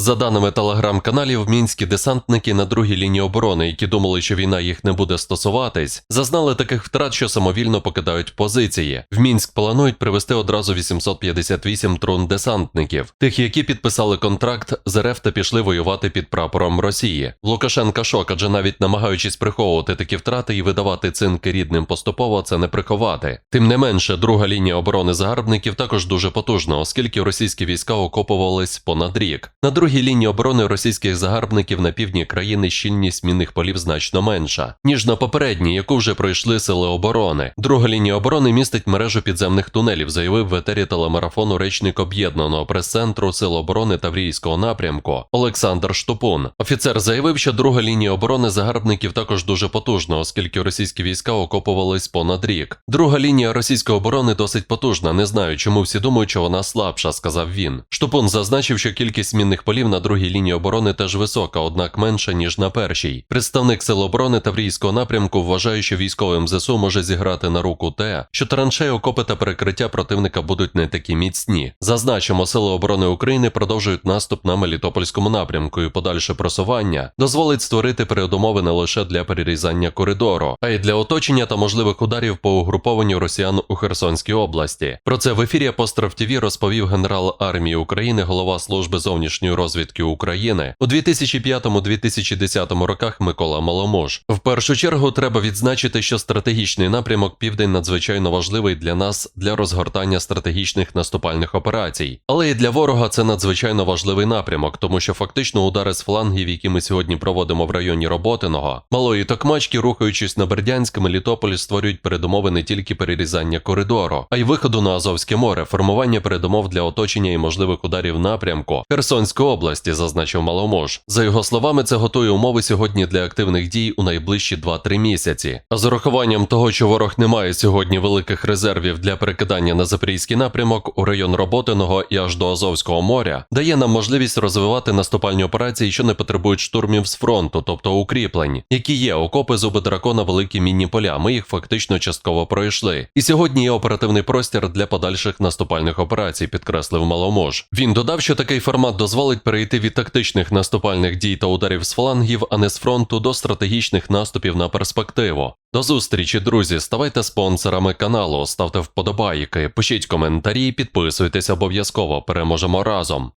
За даними телеграм-каналів, мінські десантники на другій лінії оборони, які думали, що війна їх не буде стосуватись, зазнали таких втрат, що самовільно покидають позиції. В Мінськ планують привезти одразу 858 трун десантників, тих, які підписали контракт з РФ та пішли воювати під прапором Росії. Лукашенка шок, адже навіть намагаючись приховувати такі втрати і видавати цинки рідним поступово, це не приховати. Тим не менше, друга лінія оборони загарбників також дуже потужна, оскільки російські війська окопувались понад рік. На другій лінії оборони російських загарбників на півдні країни щільність мінних полів значно менша, ніж на попередній, яку вже пройшли сили оборони. Друга лінія оборони містить мережу підземних тунелів, заявив в етері телемарафону речник об'єднаного прес-центру Сил оборони Таврійського напрямку Олександр Штупун. Офіцер заявив, що друга лінія оборони загарбників також дуже потужна, оскільки російські війська окопувались понад рік. Друга лінія російської оборони досить потужна. Не знаю, чому всі думають, що вона слабша, сказав він. Штупун зазначив, що кількість мінних полів на другій лінії оборони теж висока, однак менша ніж на першій. Представник сил оборони Таврійського напрямку вважає, що військовим ЗСУ може зіграти на руку те, що траншеї, окопи та перекриття противника будуть не такі міцні. Зазначимо, сили оборони України продовжують наступ на Мелітопольському напрямку і подальше просування дозволить створити передумови не лише для перерізання коридору, а й для оточення та можливих ударів по угрупованню росіян у Херсонській області. Про це в ефірі Апостроф ТВ розповів генерал армії України, голова служби зовнішньої розвідки України. У 2005-2010 роках Микола Маломуж. В першу чергу треба відзначити, що стратегічний напрямок Південь надзвичайно важливий для нас для розгортання стратегічних наступальних операцій, але і для ворога це надзвичайно важливий напрямок, тому що фактично удари з флангів, які ми сьогодні проводимо в районі Роботиного, малої Токмачки, рухаючись на Бердянськ, Мелітополь, створюють передумови не тільки перерізання коридору, а й виходу на Азовське море, формування передумов для оточення і можливих ударів напрямку. Херсонської області, зазначив Маломож. За його словами, це готує умови сьогодні для активних дій у найближчі 2-3 місяці. А з урахуванням того, що ворог не має сьогодні великих резервів для перекидання на запорізький напрямок у район Роботиного і аж до Азовського моря, дає нам можливість розвивати наступальні операції, що не потребують штурмів з фронту, тобто укріплень, які є окопи зуби дракона, великі мінні поля. Ми їх фактично частково пройшли. І сьогодні є оперативний простір для подальших наступальних операцій, підкреслив Маломож. Він додав, що такий формат дозволить перейти від тактичних наступальних дій та ударів з флангів, а не з фронту до стратегічних наступів на перспективу. До зустрічі, друзі. Ставайте спонсорами каналу, ставте вподобайки, пишіть коментарі, підписуйтесь обов'язково. Переможемо разом.